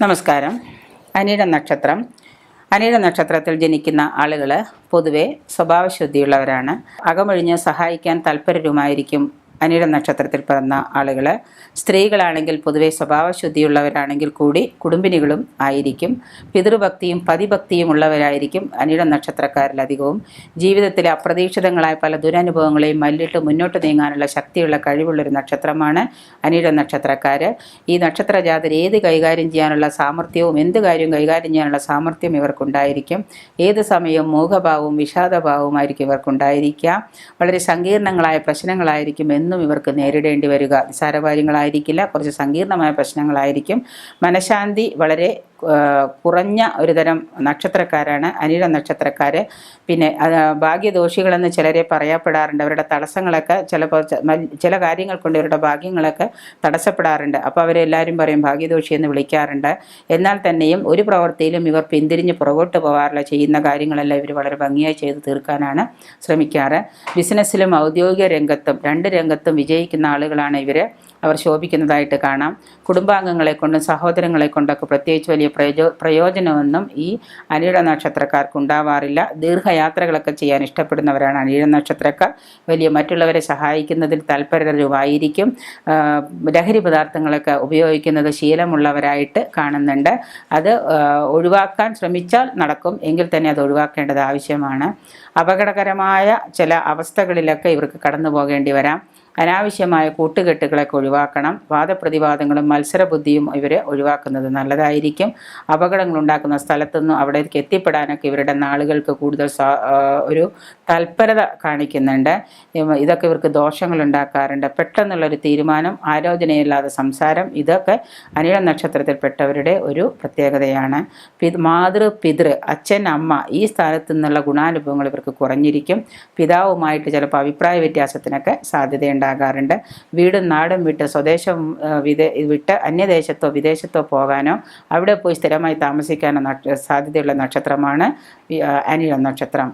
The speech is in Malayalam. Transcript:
നമസ്കാരം. അനിഴ നക്ഷത്രം. അനിഴ നക്ഷത്രത്തിൽ ജനിക്കുന്ന ആളുകൾ പൊതുവെ സ്വഭാവശുദ്ധിയുള്ളവരാണ്. അകമൊഴിഞ്ഞ് സഹായിക്കാൻ തൽപരരുമായിരിക്കും അനിഴ നക്ഷത്രത്തിൽ പിറന്ന ആളുകൾ സ്ത്രീകളാണെങ്കിൽ പൊതുവെ സ്വഭാവശുദ്ധിയുള്ളവരാണെങ്കിൽ കൂടി കുടുംബിനികളും ആയിരിക്കും. പിതൃഭക്തിയും പതിഭക്തിയും ഉള്ളവരായിരിക്കും അനിഴ നക്ഷത്രക്കാരിലധികവും ജീവിതത്തിലെ അപ്രതീക്ഷിതങ്ങളായ പല ദുരനുഭവങ്ങളെയും മല്ലിട്ട് മുന്നോട്ട് നീങ്ങാനുള്ള ശക്തിയുള്ള കഴിവുള്ളൊരു നക്ഷത്രമാണ് അനിഴ നക്ഷത്രക്കാർ ഈ നക്ഷത്ര ജാതർ ഏത് കൈകാര്യം ചെയ്യാനുള്ള സാമർഥ്യവും എന്ത് കാര്യവും കൈകാര്യം ചെയ്യാനുള്ള സാമർഥ്യം ഇവർക്കുണ്ടായിരിക്കും. ഏത് സമയവും മോഹഭാവവും വിഷാദഭാവവുമായിരിക്കും ഇവർക്കുണ്ടായിരിക്കുക. വളരെ സങ്കീർണങ്ങളായ പ്രശ്നങ്ങളായിരിക്കും എന്നും ഇവർക്ക് നേരിടേണ്ടി വരിക. നിസ്സാര കാര്യങ്ങളായിരിക്കില്ല കുറച്ച് സങ്കീർണമായ പ്രശ്നങ്ങളായിരിക്കും. മനഃശാന്തി വളരെ കുറഞ്ഞ ഒരു തരം നക്ഷത്രക്കാരാണ് അനിഴ നക്ഷത്രക്കാർ പിന്നെ ഭാഗ്യദോഷികളെന്ന് ചിലരെ പറയപ്പെടാറുണ്ട്. അവരുടെ തടസ്സങ്ങളൊക്കെ ചിലപ്പോൾ ചില കാര്യങ്ങൾ കൊണ്ട് ഇവരുടെ ഭാഗ്യങ്ങളൊക്കെ തടസ്സപ്പെടാറുണ്ട്. അപ്പോൾ അവരെല്ലാവരും പറയും ഭാഗ്യദോഷി എന്ന് വിളിക്കാറുണ്ട്. എന്നാൽ തന്നെയും ഒരു പ്രവൃത്തിയിലും ഇവർ പിന്തിരിഞ്ഞ് പുറകോട്ട് പോകാറില്ല. ചെയ്യുന്ന കാര്യങ്ങളെല്ലാം ഇവർ വളരെ ഭംഗിയായി ചെയ്ത് തീർക്കാനാണ് ശ്രമിക്കാറ്. ബിസിനസ്സിലും ഔദ്യോഗിക രംഗത്തും രണ്ട് രംഗത്തും വിജയിക്കുന്ന ആളുകളാണ് ഇവർ അവർ ശോഭിക്കുന്നതായിട്ട് കാണാം. കുടുംബാംഗങ്ങളെ കൊണ്ടും സഹോദരങ്ങളെ കൊണ്ടൊക്കെ പ്രത്യേകിച്ച് വലിയ പ്രയോ പ്രയോജനമൊന്നും ഈ അനിഴ നക്ഷത്രക്കാർക്ക് ഉണ്ടാവാറില്ല. ദീർഘയാത്രകളൊക്കെ ചെയ്യാൻ ഇഷ്ടപ്പെടുന്നവരാണ് അനിഴ നക്ഷത്രക്കാർ. വലിയ മറ്റുള്ളവരെ സഹായിക്കുന്നതിൽ തൽപരരുമായിരിക്കും ആ, ലഹരി പദാർത്ഥങ്ങളൊക്കെ ഉപയോഗിക്കുന്നത് ശീലമുള്ളവരായിട്ട് കാണുന്നുണ്ട്. അത് ഒഴിവാക്കാൻ ശ്രമിച്ചാൽ നടക്കും. എങ്കിൽ തന്നെ അത് ഒഴിവാക്കേണ്ടത് ആവശ്യമാണ്. അപകടകരമായ ചില അവസ്ഥകളിലൊക്കെ ഇവർക്ക് കടന്നു പോകേണ്ടി വരാം. അനാവശ്യമായ കൂട്ടുകെട്ടുകളൊക്കെ ഒഴിവാക്കണം. വാദപ്രതിവാദങ്ങളും മത്സരബുദ്ധിയും ഇവർ ഒഴിവാക്കുന്നത് നല്ലതായിരിക്കും. അപകടങ്ങൾ ഉണ്ടാക്കുന്ന സ്ഥലത്തുനിന്നും അവിടേക്ക് എത്തിപ്പെടാനൊക്കെ ഇവരുടെ നാളുകൾക്ക് കൂടുതൽ ഒരു തൽപരത കാണിക്കുന്നുണ്ട്. ഇതൊക്കെ ഇവർക്ക് ദോഷങ്ങൾ ഉണ്ടാക്കാറുണ്ട് പെട്ടെന്നുള്ളൊരു തീരുമാനം ആലോചനയില്ലാതെ സംസാരം ഇതൊക്കെ അനിഴ നക്ഷത്രത്തിൽപ്പെട്ടവരുടെ ഒരു പ്രത്യേകതയാണ്. മാതൃ പിതൃ അച്ഛൻ അമ്മ ഈ സ്ഥാനത്തു നിന്നുള്ള ഗുണാനുഭവങ്ങൾ ഇവർക്ക് കുറഞ്ഞിരിക്കും. പിതാവുമായിട്ട് ചിലപ്പോൾ അഭിപ്രായ വ്യത്യാസത്തിനൊക്കെ സാധ്യതയുണ്ടാകാറുണ്ട് വീടും നാടും വിട്ട് സ്വദേശം വിദേ വിട്ട് അന്യദേശത്തോ വിദേശത്തോ പോകാനോ അവിടെ പോയി സ്ഥിരമായി താമസിക്കാനോ സാധ്യതയുള്ള നക്ഷത്രമാണ് അനിയ നക്ഷത്രം.